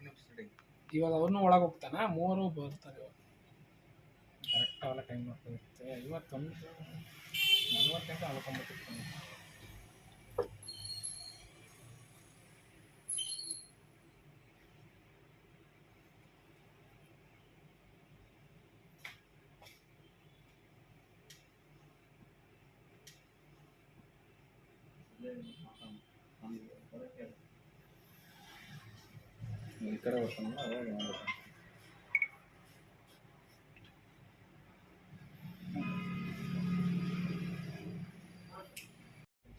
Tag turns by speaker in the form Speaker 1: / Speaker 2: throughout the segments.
Speaker 1: ನಿಮಿಷ
Speaker 2: ಇವಾಗ ಅವ್ರನ್ನೂ ಒಳಗೆ ಹೋಗ್ತಾನ? ಮೂವರು ಬರ್ತಾರೆ ಇವಾಗ. ಕರೆಕ್ಟ್ ಅವೆಲ್ಲ ಟೈಮ್ ಮಾಡ್ಕೊಂಡಿರುತ್ತೆ ಐವತ್ತೊಂದು ನಲ್ವತ್ತೆಂಟು ಅಳ್ಕೊಂಬಿಟ್ಟಿರ್ತಾನೆ
Speaker 1: ಬರ್ತಾನಲ್ಲ ಅವಾಗ ಮಾಡ್ಬೇಕು.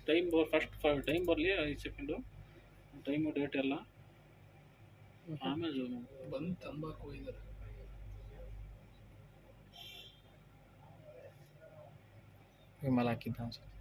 Speaker 3: ಟೈಮ್ ಫಸ್ಟ್ ಟೈಮ್ ಬರಲಿ ಐದು ಸೆಕೆಂಡು ಟೈಮು ಡೇಟ್ ಎಲ್ಲ. ಆಮೇಲೆ.
Speaker 2: ಬಂದು ತಂಬಾಕು ಹೋಗಿದ್ದಾರೆ
Speaker 4: ವಿಮಲ್ ಹಾಕಿದ್ದ ಅನ್ಸುತ್ತೆ.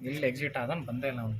Speaker 4: ಇಲ್ಲಿ ಎಕ್ಸಿಟ್ ಆದನ್ ಬಂದೇ ಇಲ್ಲ ಅವ್ನು.